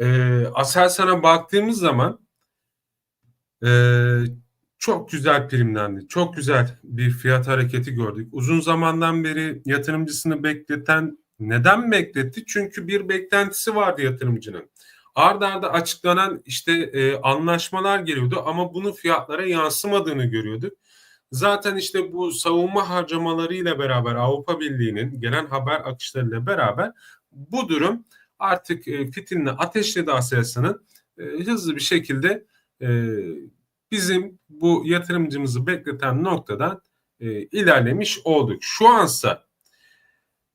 e, Aselsan'a baktığımız zaman e, çok güzel primlendi. Çok güzel bir fiyat hareketi gördük. Uzun zamandan beri yatırımcısını bekleten neden bekletti? Çünkü bir beklentisi vardı yatırımcının. Arda arda açıklanan işte e, anlaşmalar geliyordu ama bunun fiyatlara yansımadığını görüyorduk. Zaten işte bu savunma harcamaları ile beraber Avrupa Birliği'nin gelen haber akışlarıyla beraber bu durum artık e, fitilini ateşledi Aselsan'ın e, hızlı bir şekilde e, bizim bu yatırımcımızı bekleten noktadan e, ilerlemiş olduk. Şu ansa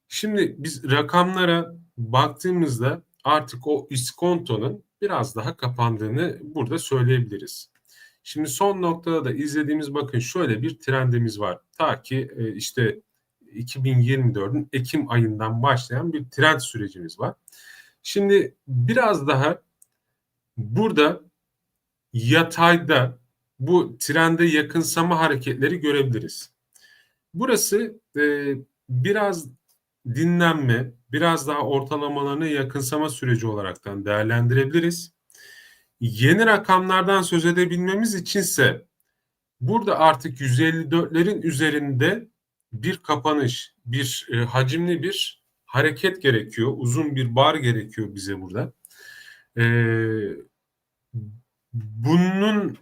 şimdi biz rakamlara baktığımızda artık o iskontonun biraz daha kapandığını burada söyleyebiliriz. Şimdi son noktada da izlediğimiz bakın şöyle bir trendimiz var. Ta ki işte 2024'ün Ekim ayından başlayan bir trend sürecimiz var. Şimdi biraz daha burada yatayda bu trende yakınsama hareketleri görebiliriz. Burası e, biraz dinlenme, biraz daha ortalamalarına yakınsama süreci olaraktan değerlendirebiliriz. Yeni rakamlardan söz edebilmemiz içinse burada artık 154'lerin üzerinde bir kapanış, bir e, hacimli bir hareket gerekiyor. Uzun bir bar gerekiyor bize burada. E, bunun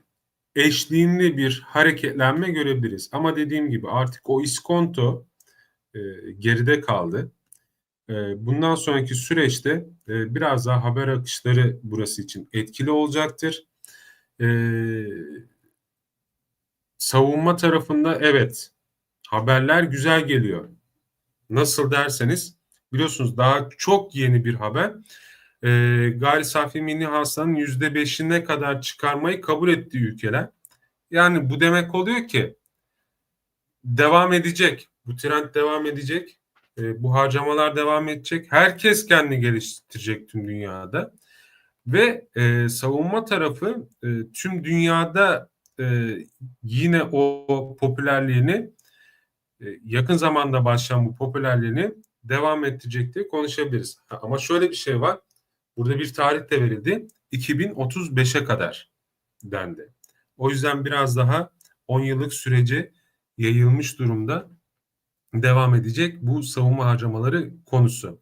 eşliğinde bir hareketlenme görebiliriz. Ama dediğim gibi artık o iskonto e, geride kaldı. E, bundan sonraki süreçte e, biraz daha haber akışları burası için etkili olacaktır. E, savunma tarafında evet haberler güzel geliyor. Nasıl derseniz biliyorsunuz daha çok yeni bir haber. E, gayri safi milli hasılanın yüzde beşine kadar çıkarmayı kabul ettiği ülkeler. Yani bu demek oluyor ki devam edecek. Bu trend devam edecek. E, bu harcamalar devam edecek. Herkes kendini geliştirecek tüm dünyada. Ve e, savunma tarafı e, tüm dünyada e, yine o popülerliğini e, yakın zamanda başlayan bu popülerliğini devam ettirecek diye konuşabiliriz. Ama şöyle bir şey var. Burada bir tarih de verildi. 2035'e kadar dendi. O yüzden biraz daha 10 yıllık sürece yayılmış durumda devam edecek bu savunma harcamaları konusu.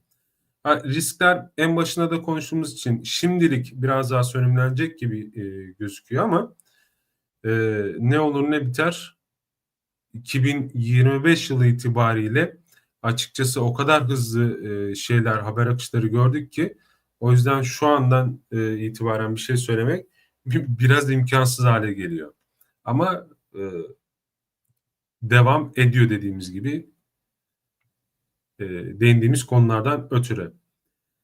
Riskler en başına da konuştuğumuz için şimdilik biraz daha sönümlenecek gibi e, gözüküyor ama e, ne olur ne biter 2025 yılı itibariyle açıkçası o kadar hızlı e, şeyler haber akışları gördük ki o yüzden şu andan e, itibaren bir şey söylemek biraz imkansız hale geliyor. Ama e, devam ediyor dediğimiz gibi e, değindiğimiz konulardan ötürü.